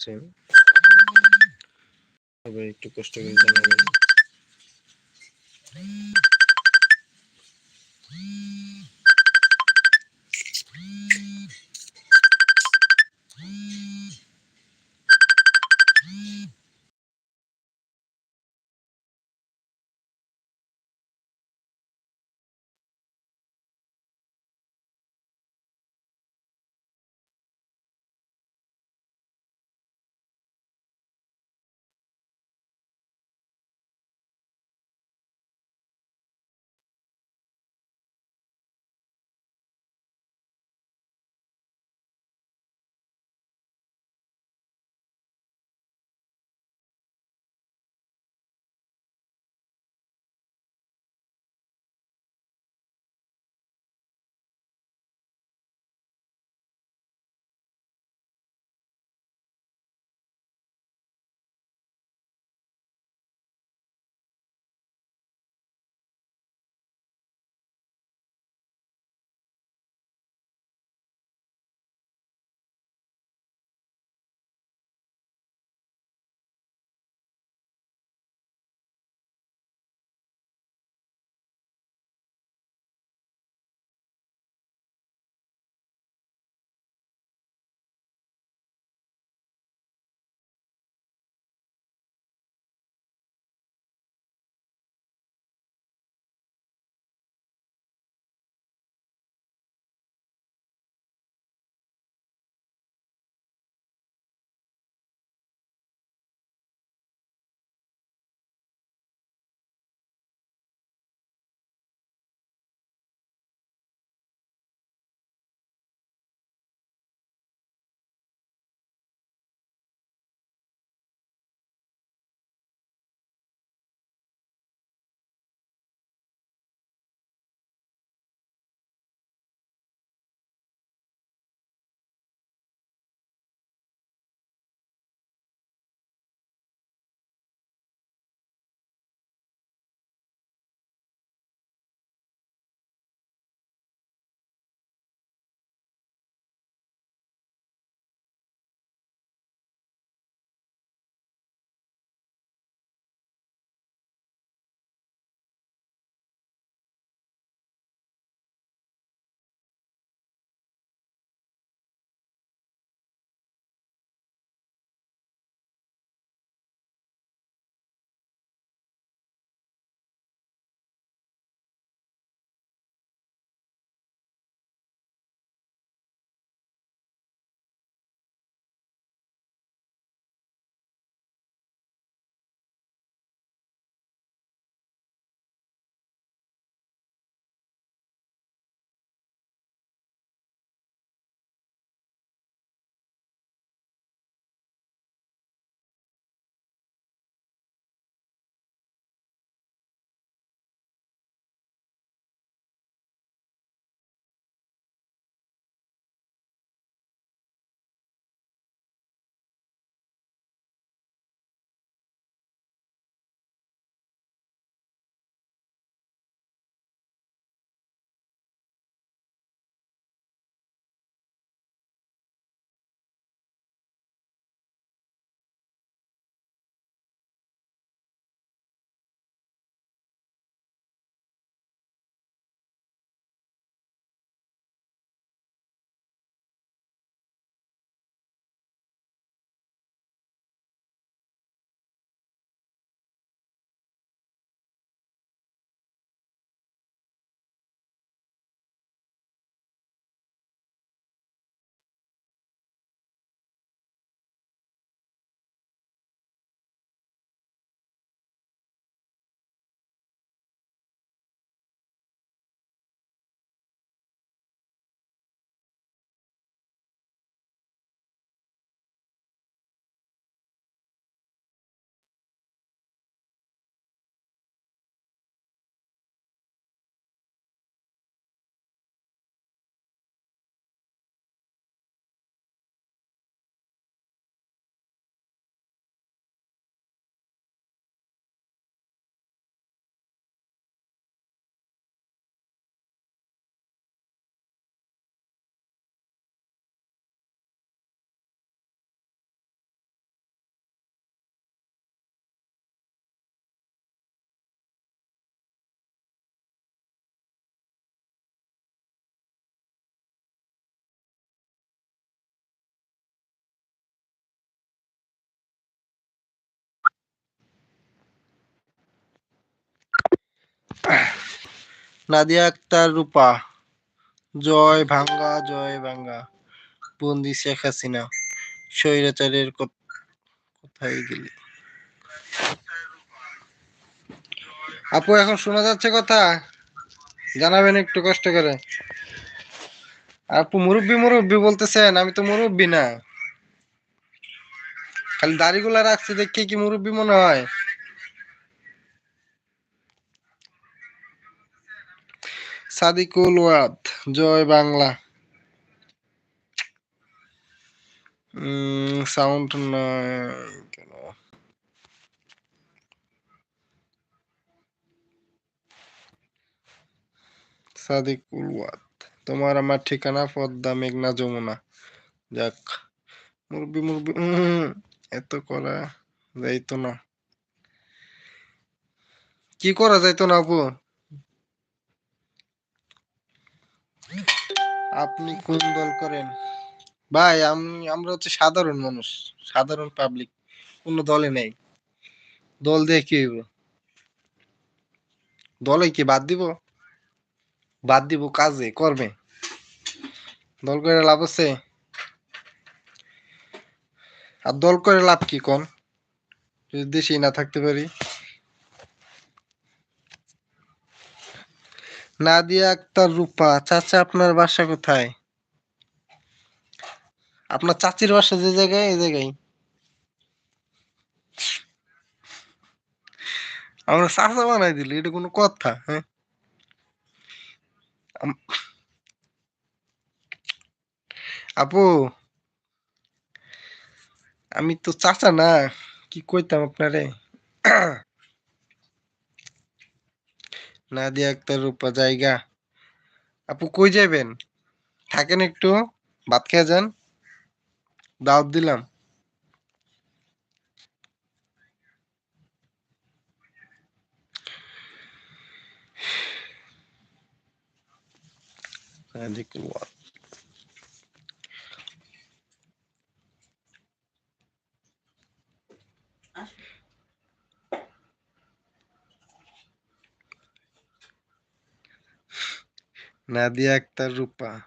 আছেন তবে একটু কষ্ট করে জানাবেন। নাদিয়া আক্তার রূপা। জয় ভাঙ্গা জয় ভাঙ্গা। বন্দি শেখ হাসিনা। স্বৈরাচারের কোথায় গেলে? আপু, এখন শোনা যাচ্ছে কথা? জানাবেন একটু কষ্ট করে। আপু, মুরব্বি মুরব্বি বলতেছেন, আমি তো মুরব্বি না। খালি দাড়িগুলা রাখছি, দেখে কি মুরব্বি মনে হয়। সাদিকুল ওয়াদ জয় বাংলা। সাউন্ড কেন? সাদিকুল ওয়াদ তোমার আমার ঠিকানা পদ্মা মেঘনা যমুনা। যাক মুরব্বি উম, এত করা যাইতো না। কি করা যাইতো না আপু? আপনি কোন দল করেন? ভাই, আমি, আমরা হচ্ছে সাধারণ মানুষ, সাধারণ পাবলিক কোন দলে নেই। দল দিয়ে কি হইব? দলে কি বাদ দিব? বাদ দিব কাজে করবে দল করে লাভ আছে? আর দল করে লাভ কি, কোন? যদি দেশেই না থাকতে পারি। নাদিয়া আক্তার রূপা, চাচা আপনার বাসা কোথায়? আপনার চাচির বাসা যে জায়গায়, এই জায়গায়। আমরা চাচা বানাই দিলি, এটা কোনো কথা হ্যাঁ? আপু, আমি তো চাচা না, কি কইতাম আপনারে? নাদিয়া আক্তার রূপা জায়গা। আপু কই যাবেন থাকেন একটু, ভাত খেয়ে যান। দাওয়াত দিলাম। সাদিকুল ওয়াদ। নাদিয়া আক্তার, রূপা।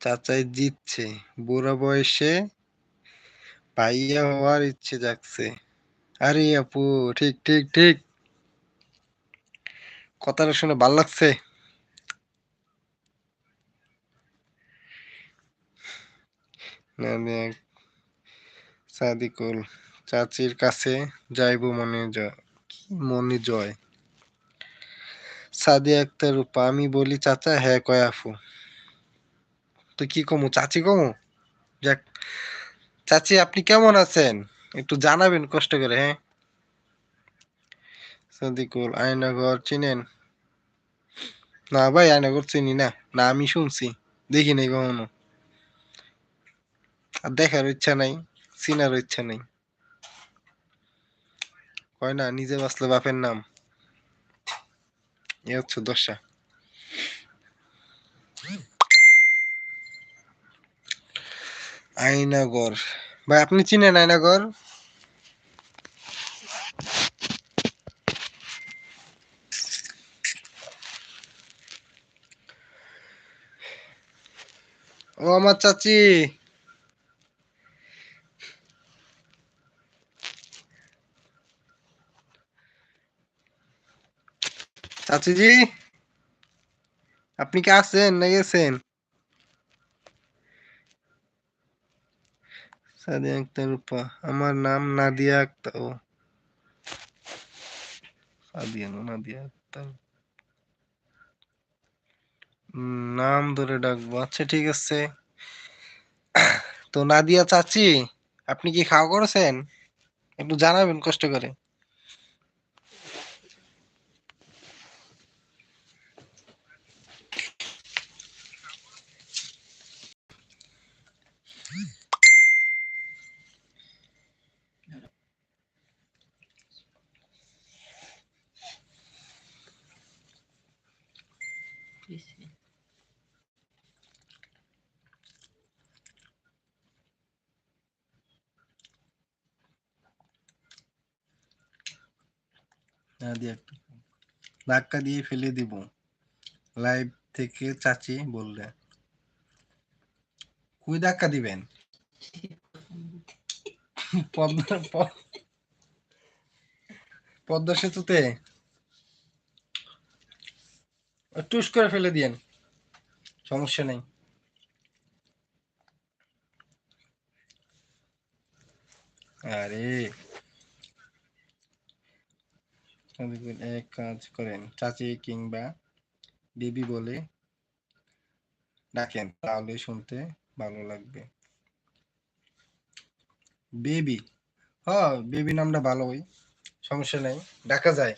চাচাই জিতছে। বুড়া বয়সে ভাইয়া হওয়ার ইচ্ছে জাগছে। আরে আপু, ঠিক ঠিক ঠিক। কথাটা শুনে ভালো লাগছে। সাদিকুল, চাচির কাছে যাইব মনে জয় কি মনে জয়? সাদিয়া আক্তার রূপা, আমি বলি, চাচা হ্যাঁ কয় আফু তো কি কমু? চাচি কমু? যাক, চাচি, আপনি কেমন আছেন? একটু জানাবেন, কষ্ট করে হ্যাঁ? সাদিকুল আয়নাঘর চিনেন? না ভাই আয়নাঘর চিনি না। না, আমি শুনছি, দেখি নাই কখনো। আর দেখার ইচ্ছা নাই, চিনার ইচ্ছা নাই। কয় না, নিজে বাঁচলে বাপের নাম। এ হচ্ছে দশা। আয়নাগর ভাই আপনি চিনেন আয়নাগর ও আমার চাচি। চাচি জি আপনি কি আছেন? না গেছেন সাদিয়া আক্তার রূপা, আমার নাম নাদিয়া আক্তার। ও। সাদিয়া না, নাদিয়া আক্তার। নাম ধরে ডাকবো। আচ্ছা ঠিক আছে। তো নাদিয়া চাচি, আপনি কি খাওয়া করেছেন? একটু জানাবেন কষ্ট করে। ধাক্কা দিয়ে ফেলে দিব। লাইভ থেকে চাচি বললে, কুই ধাক্কা দিবেন? পদ্মা পদ্মা সেতুতে। টুস করে ফেলে দিয়েন, সমস্যা নেই। আরে দেখবেন, এক কাজ করেন চাচি কিংবা বেবি বলে ডাকেন তাহলে শুনতে ভালো লাগবে। বেবি হ্যাঁ বেবি নামটা ভালোই সমস্যা নেই ডাকা যায়।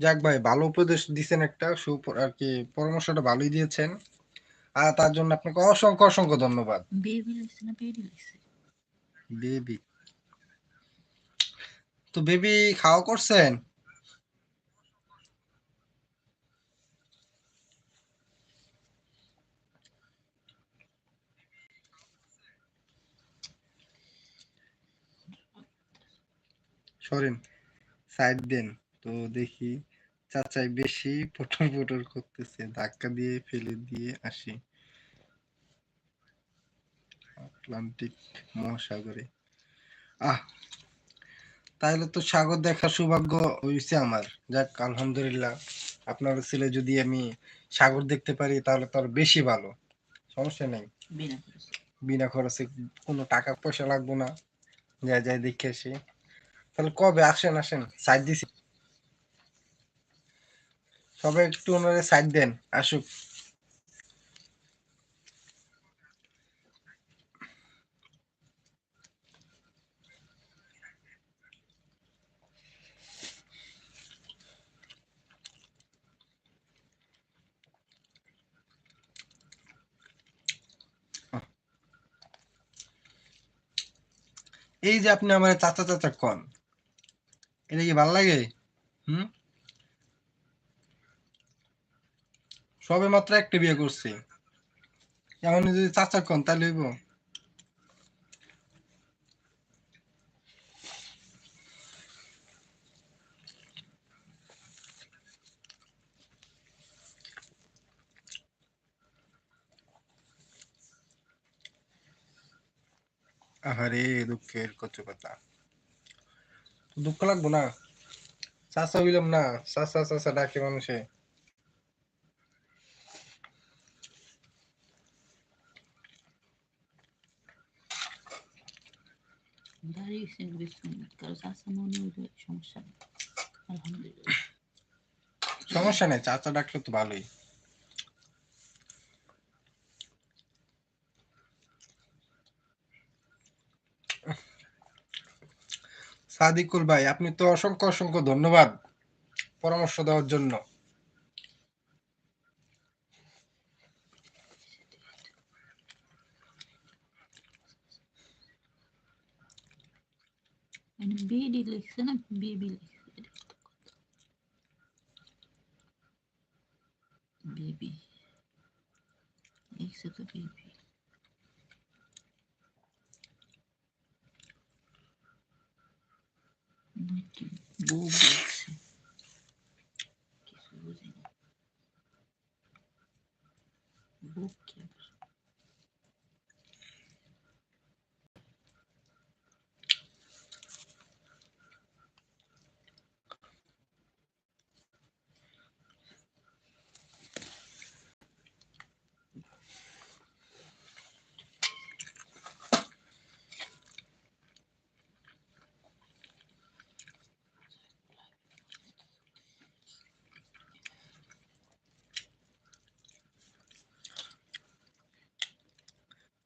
যাক ভাই ভালো উপদেশ দিচ্ছেন একটা সুপ আর কি পরামর্শটা ভালোই দিয়েছেন। আর তার জন্য আপনাকে অসংখ্য অসংখ্য ধন্যবাদ। Baby baby. তো বেবি খাওয়া করছেন? সরেন, সাইড দেন। তো দেখি চাচাই বেশি পটর পটর করতেছে, ধাক্কা দিয়ে ফেলে দিয়ে আসি। আটলান্টিক মহাসাগরে। আহ তাহলে তো সাগর দেখার সৌভাগ্য হয়েছে আমার। যাক আলহামদুলিল্লাহ। আপনার ছেলে যদি আমি সাগর দেখতে পারি তাহলে তো আর বেশি ভালো। সমস্যা নেই। বিনা খরচে কোনো টাকা পয়সা লাগবো না। যা যাই দেখে আসি। তাহলে কবে আসেন আসেন সাইড দিছি। সবাই একটু ওনারে সাইড দেন আসুক। এই যে আপনি আমার চাচা চাচা কন, এটা কি ভালো লাগে? হুম? সবে মাত্র একটা বিয়ে করছি। এমন যদি চাচা কন, তাহলে হইব। আহারে দুঃখের কত কথা দুঃখ লাগবো না? চাচা হইলাম না? চাচা চাচা ডাকে মানুষে। দাঁড়িয়েছেন বিষ্ণু কারও চাষা মনে হইলে সমস্যা নেই। আলহামদুলিল্লাহ। সমস্যা নেই চাচা ডাকলে তো ভালোই। সাদিকুল ভাই, আপনি তো অসংখ্য অসংখ্য ধন্যবাদ পরামর্শ দেওয়ার জন্য। মানে বিডি না? বেবি লিখছে। কথা। বেবি লিখছে তো বেবি নাকি বউ লিখছে কিছু বুঝি না বউ কি আবার?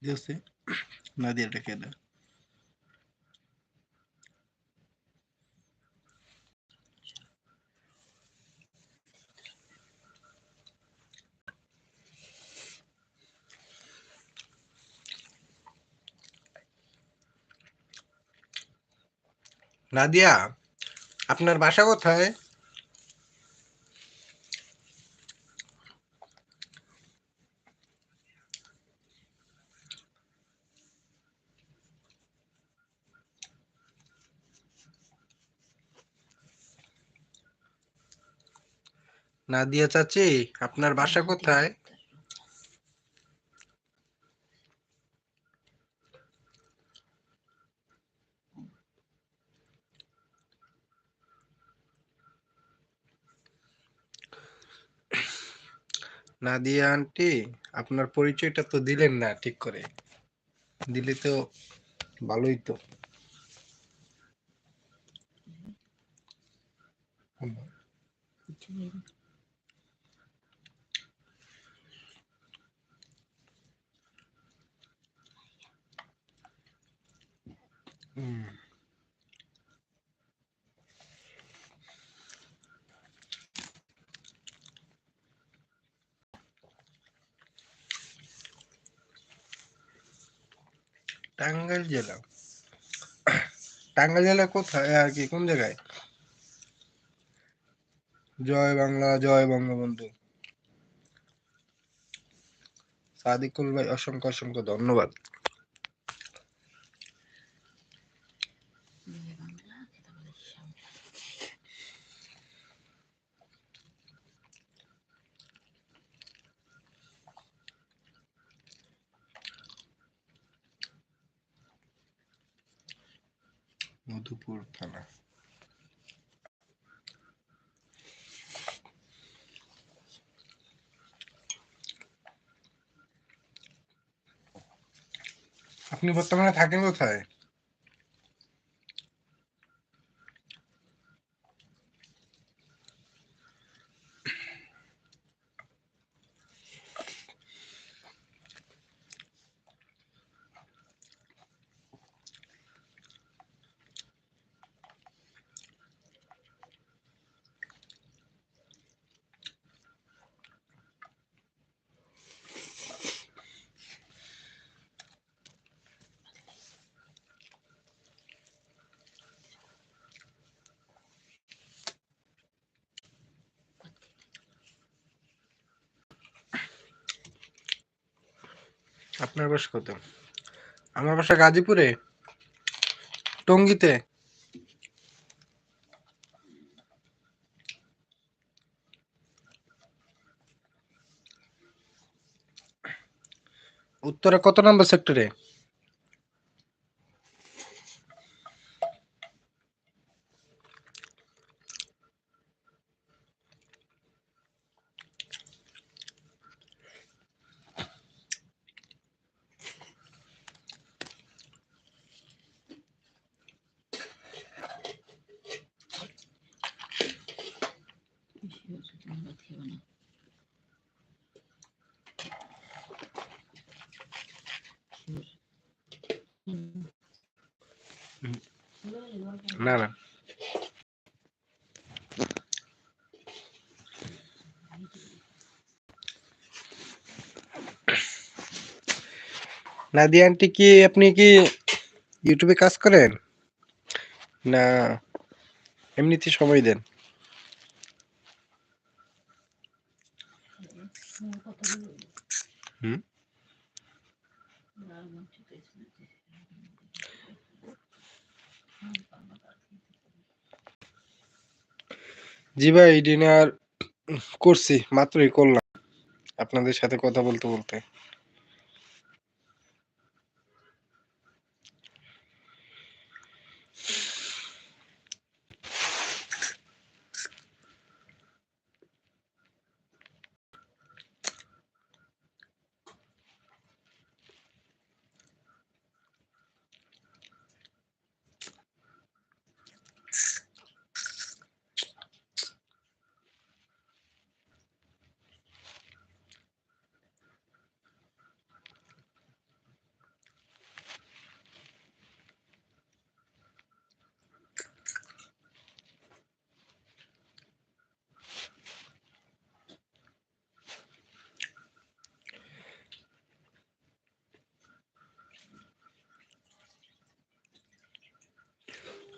দিয়েছে না দিয়ে রেখে দেয় নাদিয়া আপনার বাসা কোথায়? নাদিয়া চাচি, আপনার বাসা কোথায় নাদিয়া আন্টি, আপনার পরিচয়টা তো দিলেন না ঠিক করে দিলে তো ভালোই তো হুম। টাঙ্গাইল জেলা। টাঙ্গাইল জেলা কোথায় আর কি? কোন জায়গায়? জয় বাংলা, জয় বঙ্গবন্ধু। সাদিকুল ভাই, অসংখ্য অসংখ্য ধন্যবাদ। আপনি বর্তমানে থাকেন কোথায়? আপনার বাসা কত আমার বাসা গাজীপুরে। টঙ্গিতে। উত্তরে কত নম্বর সেক্টরে না না নাদিয়া আন্টি কি আপনি কি ইউটিউবে কাজ করেন? না, এমনিতে সময় দেন? জি ভাই ডিনার করছি, মাত্রই করলাম। আপনাদের সাথে কথা বলতে বলতে।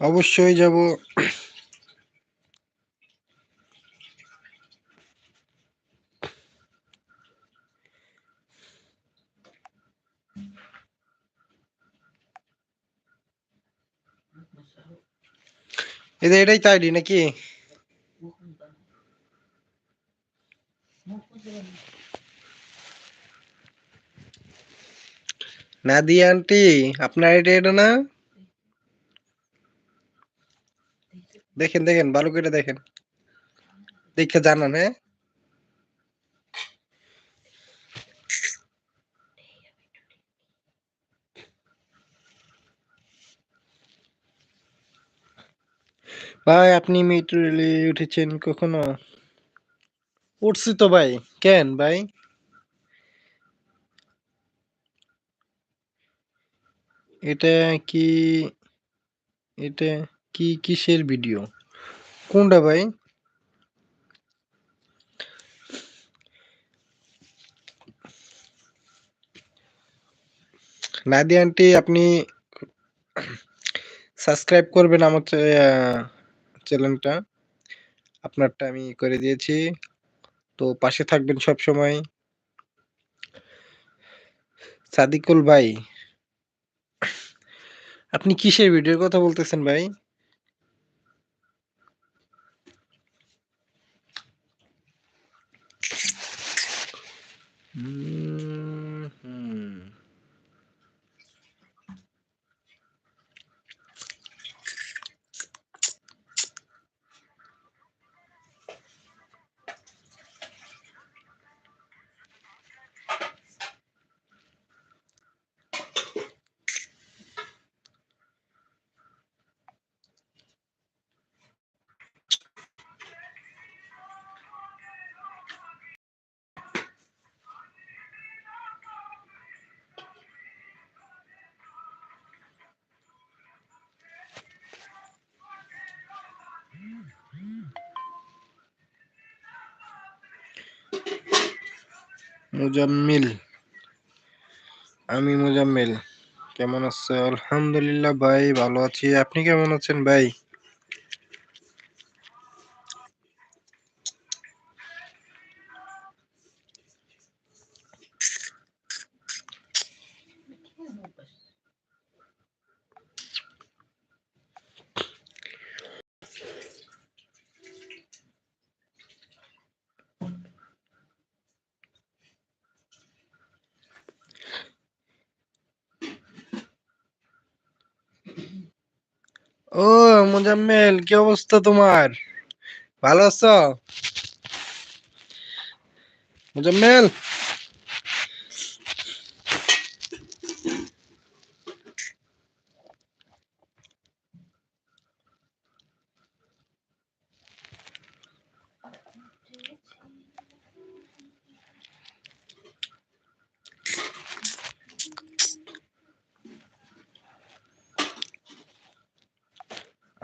অবশ্যই যাব। এটাই তাইডি নাকি? না দি আন্টি আপনার এটা এটা না? দেখেন দেখেন, ভালো করে দেখেন। দেখে জানান হ্যাঁ? ভাই, আপনি মেট্রো রেলে উঠেছেন কখনো? উঠছি তো ভাই। কেন ভাই? এটা কি, এটা কি, কিসের ভিডিও কোনটা ভাই? নাদি আন্টি আপনি সাবস্ক্রাইব করবেন আমার চ্যানেলটা আপনারটা আমি করে দিয়েছি। তো পাশে থাকবেন সব সময় সাদিকুল ভাই, আপনি কিসের ভিডিওর কথা বলতেছেন ভাই? Mm. মুজাম্মিল। আমি মুজাম্মিল। কেমন আছো? আলহামদুলিল্লাহ ভাই ভালো আছি। আপনি কেমন আছেন ভাই ও মুজাম্মেল কি অবস্থা তোমার? ভালো আছো? মুজাম্মেল?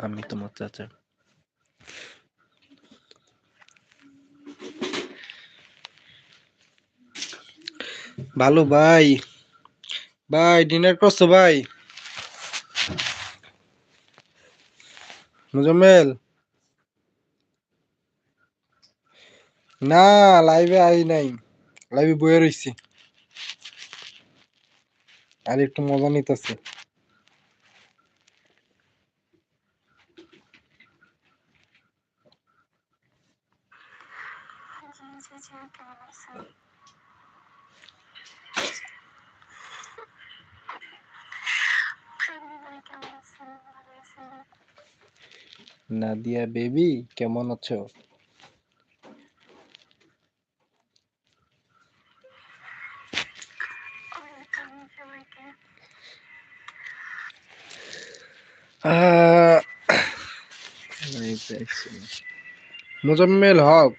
আমি তোমার চাচা ভালো, ভাই। ভাই ডিনার করছ, ভাই? মুজাম্মেল? না লাইভে আই নাই। লাইভে বয়ে রইছি। আর একটু মজা নিতেছি। নাদিয়া বেবি কেমন আছো? মোজাম্মেল হক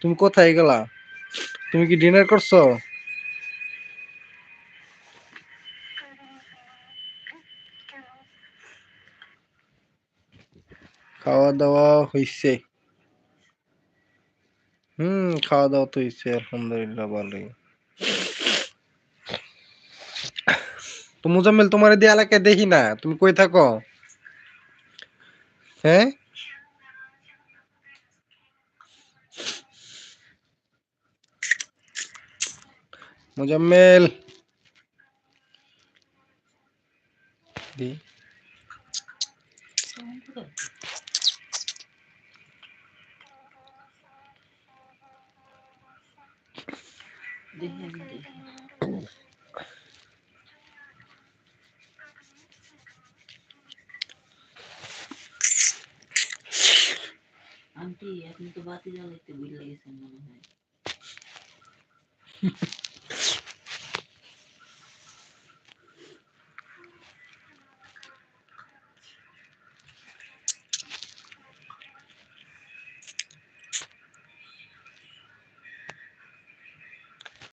তুমি কোথায় গেলা? তুমি কি ডিনার করছ? খাওয়া দাওয়া হইছে। হুম খাওয়া দাওয়া তো হইছে, আলহামদুলিল্লাহ ভালোই। তো মুজাম্মেল, তোমার দিয়ে এলাকায় দেখি না, তুমি কই থাকো? হ্যাঁ? মুজাম্মেল। দি দেখি আমি দেখি বাতি জ্বালাইতে ভুল লেগেছেন মনে হয়